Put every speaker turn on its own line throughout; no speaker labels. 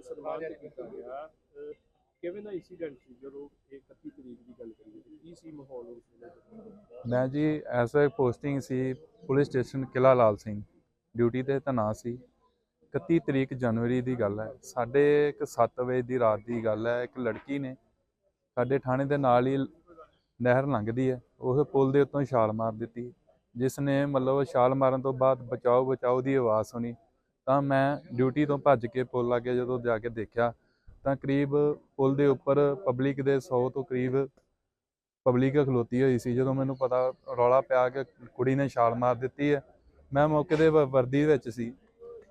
ਸਨਮਾਨਿਤ ਕੀਤਾ ਗਿਆ। ਕਿਵੇਂ ਦਾ ਇੰਸੀਡੈਂਟ ਸੀ ਜਦੋਂ ਇਹ 31 ਤਰੀਕ ਦੀ ਗੱਲ ਕਰੀਏ ਕੀ ਸੀ ਮਾਹੌਲ ਉਸ ਵੇਲੇ?
ਮੈਂ ਜੀ ਐਸ ਪੋਸਟਿੰਗ ਸੀ police station Qila Lal Singh. Duty ਤੇ ਤੈਨਾਤ ਸੀ। 31 ਤਰੀਕ ਜਨਵਰੀ ਦੀ ਗੱਲ ਹੈ। ਸਾਡੇ ਇੱਕ 7 ਵਜੇ ਦੀ ਰਾਤ ਦੀ ਗੱਲ ਹੈ। ਇੱਕ ਲੜਕੀ ਨੇ ਸਾਡੇ ਥਾਣੇ ਦੇ ਨਾਲ ਹੀ ਨਹਿਰ ਲੰਘਦੀ ਹੈ। ਉਸ ਪੁਲ ਦੇ ਉੱਤੋਂ ਛਾਲ ਮਾਰ ਦਿੱਤੀ। ਜਿਸ ਨੇ ਮਤਲਬ ਛਾਲ ਮਾਰਨ ਤੋਂ ਬਾਅਦ ਬਚਾਓ ਬਚਾਓ ਦੀ ਆਵਾਜ਼ ਸੁਣੀ। ਤਾਂ ਮੈਂ ਡਿਊਟੀ ਤੋਂ ਭੱਜ ਕੇ ਪੁਲ ਲਾਗੇ ਜਦੋਂ ਜਾ ਕੇ ਦੇਖਿਆ ਤਾਂ ਕਰੀਬ ਪੁਲ ਦੇ ਉੱਪਰ ਪਬਲਿਕ ਦੇ 100 ਤੋਂ ਕਰੀਬ ਪਬਲਿਕ ਖਲੋਤੀ ਹੋਈ ਸੀ। ਜਦੋਂ ਮੈਨੂੰ ਪਤਾ ਰੌਲਾ ਪਿਆ ਕਿ ਕੁੜੀ ਨੇ ਛਾਲ ਮਾਰ ਦਿੱਤੀ ਹੈ, ਮੈਂ ਮੌਕੇ ਦੇ ਵਰਦੀ ਵਿੱਚ ਸੀ।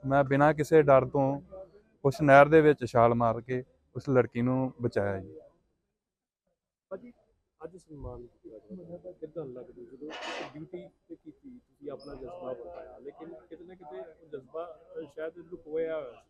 ਮੈਂ ਬਿਨਾਂ ਕਿਸੇ ਡਰ ਤੋਂ ਉਸ ਨਹਿਰ ਦੇ ਵਿੱਚ ਛਾਲ ਮਾਰ ਕੇ ਉਸ ਲੜਕੀ ਨੂੰ ਬਚਾਇਆ ਜੀ।
ਅੱਜ ਸਨਮਾਨ ਕਿਦਾਂ ਲੱਗਦਾ? ਜਦੋਂ ਡਿਊਟੀ ਤੇ ਕੀਤੀ, ਤੁਸੀਂ ਆਪਣਾ ਜਜ਼ਬਾ ਬਤਾਇਆ ਲੇਕਿਨ ਅਹ ਸ਼ਾਇਦ ਲੁਕੋਇਆ ਹੋਇਆ ਸੀ।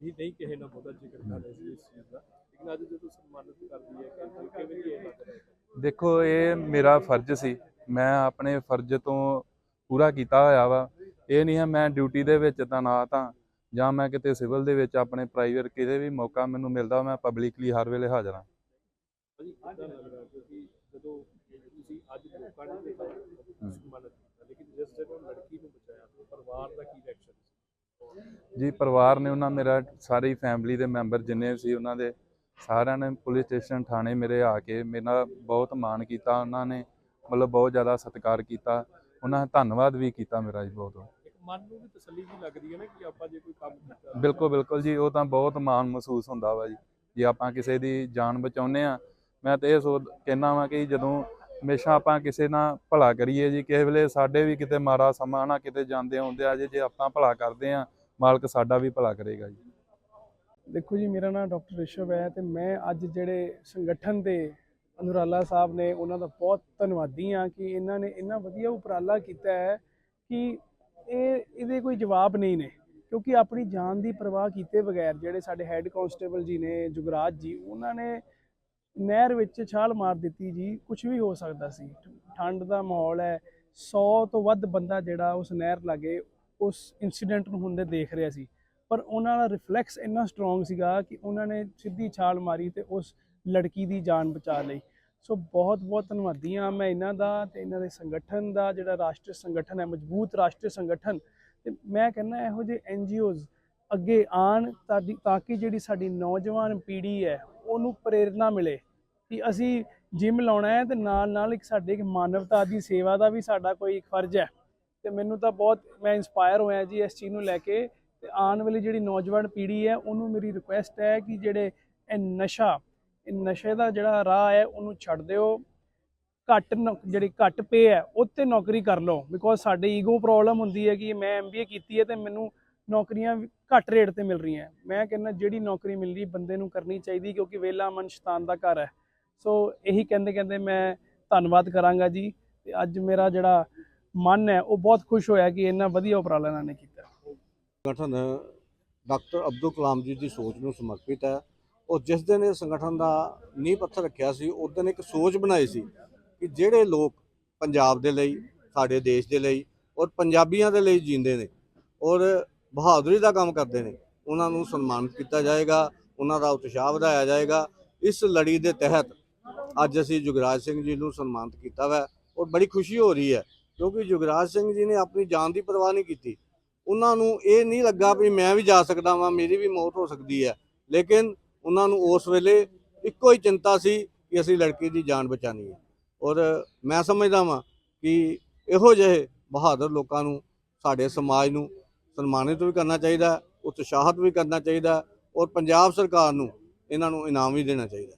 ਵੀ ਨਹੀਂ ਕਿਸੇ ਨਾਲ ਬਹੁਤਾ ਜ਼ਿਕਰ ਕਰ ਰਹੇ ਸੀ ਇਸ ਚੀਜ਼ ਦਾ। ਲੇਕਿਨ ਅੱਜ ਜਦੋਂ ਸਨਮਾਨਿਤ ਕਰਦੀ ਹੈ ਕਿ ਕਿਵੇਂ ਦੀ ਇਹ ਹੈ
ਦੇਖੋ ਇਹ ਮੇਰਾ ਫਰਜ਼ ਸੀ। ਮੈਂ ਆਪਣੇ ਫਰਜ਼ ਤੋਂ ਪੂਰਾ ਕੀਤਾ ਹੋਇਆ ਵਾ। ਇਹ ਨਹੀਂ ਹੈ ਮੈਂ ਡਿਊਟੀ ਦੇ ਵਿੱਚ ਤੈਨਾਤ ਹਾਂ ਜਾਂ ਮੈਂ ਕਿਤੇ ਸਿਵਲ ਦੇ ਵਿੱਚ ਆਪਣੇ ਪ੍ਰਾਈਵੇਟ ਕਿਤੇ ਵੀ ਮੌਕਾ ਮੈਨੂੰ ਮਿਲਦਾ ਮੈਂ ਪਬਲਿਕਲੀ ਹਰ ਵੇਲੇ ਹਾਜ਼ਰ ਹਾਂ।
ਜਦੋਂ ਤੁਸੀਂ ਅੱਜ ਲੋਕਾਂ ਨੇ ਦਿੱਤਾ ਸਨਮਾਨਿਤ ਕੀਤਾ ਲੇਕਿਨ ਜਿਸ ਜਦੋਂ ਲੜਕੀ ਨੂੰ ਬਚਾਇਆ ਤਾਂ ਪਰਿਵਾਰ ਦਾ ਕੀ ਰਿਐਕਸ਼ਨ ਸੀ
ਜੀ ਪਰਿਵਾਰ ਨੇ ਉਹਨਾਂ ਮੇਰਾ ਸਾਰੀ ਫੈਮਿਲੀ ਦੇ ਮੈਂਬਰ ਜਿੰਨੇ ਸੀ ਉਹਨਾਂ ਦੇ ਸਾਰਿਆਂ ਨੇ ਪੁਲਿਸ ਸਟੇਸ਼ਨ ਥਾਣੇ ਮੇਰੇ ਆ ਕੇ ਮੇਰੇ ਬਹੁਤ ਮਾਣ ਕੀਤਾ ਉਹਨਾਂ ਨੇ ਮਤਲਬ ਬਹੁਤ ਜ਼ਿਆਦਾ ਸਤਿਕਾਰ ਕੀਤਾ। ਉਹਨਾਂ ਨੇ ਧੰਨਵਾਦ ਵੀ ਕੀਤਾ ਮੇਰਾ ਜੀ ਬਹੁਤ।
ਮਨ ਨੂੰ ਵੀ ਤਸੱਲੀ ਵੀ ਲੱਗਦੀ ਹੈ ਨਾ ਕਿ ਆਪਾਂ ਜੇ ਕੋਈ ਕੰਮ ਕੀਤਾ।
ਬਿਲਕੁਲ ਬਿਲਕੁਲ ਜੀ ਉਹ ਤਾਂ ਬਹੁਤ ਮਾਣ ਮਹਿਸੂਸ ਹੁੰਦਾ ਵਾ ਜੀ। ਜੇ ਆਪਾਂ ਕਿਸੇ ਦੀ ਜਾਨ ਬਚਾਉਂਦੇ ਆ ਮੈਂ ਤਾਂ ਇਹ ਸੋਚ ਕਹਿਣਾ ਵਾਂ ਕਿ ਜਦੋਂ ਹਮੇਸ਼ਾ ਆਪਾਂ ਕਿਸੇ ਨਾਲ ਭਲਾ ਕਰੀਏ ਜੀ ਕਿਸੇ ਵੇਲੇ ਸਾਡੇ ਵੀ ਕਿਤੇ ਮਾੜਾ ਸਮਾਂ ਨਾ ਕਿਤੇ ਜਾਂਦੇ ਆਉਂਦੇ ਆ ਜੇ ਜੇ ਆਪਾਂ ਭਲਾ ਕਰਦੇ ਆ ਮਾਲਕ ਸਾਡਾ ਵੀ ਭਲਾ ਕਰੇਗਾ ਜੀ।
ਦੇਖੋ ਜੀ, ਮੇਰਾ ਨਾਮ ਡਾਕਟਰ ਰਿਸ਼ਵ ਹੈ ਤੇ ਮੈਂ ਅੱਜ ਜਿਹੜੇ ਸੰਗਠਨ ਦੇ ਅਨੁਰਾਲਾ ਸਾਹਿਬ ਨੇ ਉਹਨਾਂ ਦਾ ਬਹੁਤ ਧੰਨਵਾਦੀ ਹਾਂ ਕਿ ਇਹਨਾਂ ਨੇ ਇੰਨਾ ਵਧੀਆ ਉਪਰਾਲਾ ਕੀਤਾ ਹੈ ਕਿ ਇਹ, ਇਹਦੇ ਕੋਈ ਜਵਾਬ ਨਹੀਂ ਨੇ। ਕਿਉਂਕਿ ਆਪਣੀ ਜਾਨ ਦੀ ਪਰਵਾਹ ਕੀਤੇ ਬਗੈਰ ਜਿਹੜੇ ਸਾਡੇ ਹੈੱਡ ਕਾਂਸਟੇਬਲ ਜੀ ਨੇ, ਜੁਗਰਾਜ ਜੀ, ਉਹਨਾਂ ਨੇ ਨਹਿਰ ਵਿੱਚ ਛਾਲ ਮਾਰ ਦਿੱਤੀ ਜੀ ਕੁਝ ਵੀ ਹੋ ਸਕਦਾ ਸੀ। ਠੰਡ ਦਾ ਮਾਹੌਲ ਹੈ 100 ਤੋਂ ਵੱਧ ਬੰਦਾ ਜਿਹੜਾ ਉਸ ਨਹਿਰ ਲਾਗੇ ਉਸ ਇਨਸੀਡੈਂਟ ਨੂੰ ਹੁੰਦੇ ਦੇਖ ਰਿਹਾ ਸੀ। ਪਰ ਉਹਨਾਂ ਦਾ ਰਿਫਲੈਕਸ ਇੰਨਾ ਸਟਰੋਂਗ ਸੀਗਾ ਕਿ ਉਹਨਾਂ ਨੇ ਸਿੱਧੀ ਛਾਲ ਮਾਰੀ ਤੇ ਉਸ ਲੜਕੀ ਦੀ ਜਾਨ ਬਚਾ ਲਈ। ਸੋ ਬਹੁਤ ਬਹੁਤ ਧੰਨਵਾਦੀ ਹਾਂ ਮੈਂ ਇਹਨਾਂ ਦਾ ਤੇ ਇਹਨਾਂ ਦੇ ਸੰਗਠਨ ਦਾ, ਜਿਹੜਾ ਰਾਸ਼ਟਰੀ ਸੰਗਠਨ ਹੈ, ਮਜ਼ਬੂਤ ਰਾਸ਼ਟਰੀ ਸੰਗਠਨ। ਤੇ ਮੈਂ ਕਹਿੰਦਾ ਇਹੋ ਜਿਹੇ ਐਨਜੀਓਜ਼ ਅੱਗੇ ਆਣ ਤਾਡੀ, ਤਾਂ ਕਿ ਜਿਹੜੀ ਸਾਡੀ ਨੌਜਵਾਨ ਪੀੜ੍ਹੀ ਹੈ, ਉਹਨੂੰ ਪ੍ਰੇਰਣਾ ਮਿਲੇ ਕਿ ਅਸੀਂ ਜਿਮ ਲਾਉਣਾ ਹੈ ਤੇ ਨਾਲ ਨਾਲ ਇੱਕ ਸਾਡੇ ਇੱਕ ਮਾਨਵਤਾ ਦੀ ਸੇਵਾ ਦਾ ਵੀ ਸਾਡਾ ਕੋਈ ਇੱਕ ਫਰਜ਼ ਹੈ। ਤੇ ਮੈਨੂੰ ਤਾਂ ਬਹੁਤ, ਮੈਂ ਇਨਸਪਾਇਰ ਹੋਇਆ ਜੀ ਇਸ ਚੀਜ਼ ਨੂੰ ਲੈ ਕੇ ਤੇ ਆਉਣ ਵਾਲੀ ਜਿਹੜੀ ਨੌਜਵਾਨ ਪੀੜ੍ਹੀ ਹੈ, ਉਹਨੂੰ ਮੇਰੀ ਰਿਕੁਐਸਟ ਹੈ ਕਿ ਜਿਹੜੇ ਇਹ ਨਸ਼ਾ, ਇਹ ਨਸ਼ੇ ਦਾ ਜਿਹੜਾ ਰਾਹ ਹੈ, ਉਹਨੂੰ ਛੱਡ ਦਿਓ। ਘੱਟ ਨੌ- ਜਿਹੜੀ ਘੱਟ ਪੇ ਹੈ ਉੱਤੇ ਨੌਕਰੀ ਕਰ ਲਓ। ਬਿਕੋਜ਼ ਸਾਡੇ ਈਗੋ ਪ੍ਰੋਬਲਮ ਹੁੰਦੀ ਹੈ ਕਿ ਮੈਂ ਐਮਬੀਏ ਕੀਤੀ ਹੈ ਤੇ ਮੈਨੂੰ ਨੌਕਰੀਆਂ ਵੀ ਘੱਟ ਰੇਟ ਤੇ ਮਿਲ ਰਹੀਆਂ। ਮੈਂ ਕਹਿੰਦਾ ਜਿਹੜੀ ਨੌਕਰੀ ਮਿਲ ਰਹੀ ਬੰਦੇ ਨੂੰ ਕਰਨੀ ਚਾਹੀਦੀ ਕਿਉਂਕਿ ਵੇਲਾ ਮਨ ਸ਼ੈਤਾਨ ਦਾ ਘਰ ਹੈ। ਸੋ ਇਹੀ ਕਹਿੰਦੇ ਕਹਿੰਦੇ ਮੈਂ ਧੰਨਵਾਦ ਕਰਾਂਗਾ ਜੀ। ਤੇ ਅੱਜ ਮੇਰਾ ਜਿਹੜਾ ਮਨ ਹੈ, ਉਹ ਬਹੁਤ ਖੁਸ਼ ਹੋਇਆ ਕਿ ਇੰਨਾ ਵਧੀਆ ਉਪਰਾਲਾ ਇਹਨਾਂ ਨੇ ਕੀਤਾ।
ਸੰਗਠਨ, ਡਾਕਟਰ ਅਬਦੁਲ ਕਲਾਮ ਜੀ ਦੀ ਸੋਚ ਨੂੰ ਸਮਰਪਿਤ ਹੈ। ਔਰ ਜਿਸ ਦਿਨ ਇਹ ਸੰਗਠਨ ਦਾ ਨੀਂਹ ਪੱਥਰ ਰੱਖਿਆ ਸੀ, ਉਸ ਦਿਨ ਇੱਕ ਸੋਚ ਬਣਾਈ ਸੀ ਕਿ ਜਿਹੜੇ ਲੋਕ ਪੰਜਾਬ ਦੇ ਲਈ, ਸਾਡੇ ਦੇਸ਼ ਦੇ ਲਈ ਔਰ ਪੰਜਾਬੀਆਂ ਦੇ ਲਈ ਜੀਂਦੇ ਨੇ ਔਰ ਬਹਾਦਰੀ ਦਾ ਕੰਮ ਕਰਦੇ ਨੇ, ਉਹਨਾਂ ਨੂੰ ਸਨਮਾਨਿਤ ਕੀਤਾ ਜਾਏਗਾ, ਉਹਨਾਂ ਦਾ ਉਤਸ਼ਾਹ ਵਧਾਇਆ ਜਾਏਗਾ। ਇਸ ਲੜੀ ਦੇ ਤਹਿਤ ਅੱਜ ਅਸੀਂ ਜੁਗਰਾਜ ਸਿੰਘ ਜੀ ਨੂੰ ਸਨਮਾਨਿਤ ਕੀਤਾ ਵਾ ਔਰ ਬੜੀ ਖੁਸ਼ੀ ਹੋ ਰਹੀ ਹੈ ਕਿਉਂਕਿ ਜੁਗਰਾਜ ਸਿੰਘ ਜੀ ਨੇ ਆਪਣੀ ਜਾਨ ਦੀ ਪਰਵਾਹ ਨਹੀਂ ਕੀਤੀ। ਉਹਨਾਂ ਨੂੰ ਇਹ ਨਹੀਂ ਲੱਗਾ ਵੀ ਮੈਂ ਵੀ ਜਾ ਸਕਦਾ ਵਾਂ ਮੇਰੀ ਵੀ ਮੌਤ ਹੋ ਸਕਦੀ ਹੈ। ਲੇਕਿਨ ਉਹਨਾਂ ਨੂੰ ਉਸ ਵੇਲੇ ਇੱਕੋ ਹੀ ਚਿੰਤਾ ਸੀ ਕਿ ਅਸੀਂ ਲੜਕੀ ਦੀ ਜਾਨ ਬਚਾਣੀ ਹੈ। ਔਰ ਮੈਂ ਸਮਝਦਾ ਵਾਂ ਕਿ ਇਹੋ ਜਿਹੇ ਬਹਾਦਰ ਲੋਕਾਂ ਨੂੰ ਸਾਡੇ ਸਮਾਜ ਨੂੰ ਸਨਮਾਨਿਤ ਵੀ ਕਰਨਾ ਚਾਹੀਦਾ ਹੈ, ਉਤਸ਼ਾਹਤ ਵੀ ਕਰਨਾ ਚਾਹੀਦਾ ਔਰ ਪੰਜਾਬ ਸਰਕਾਰ ਨੂੰ ਇਹਨਾਂ ਨੂੰ ਇਨਾਮ ਵੀ ਦੇਣਾ ਚਾਹੀਦਾ।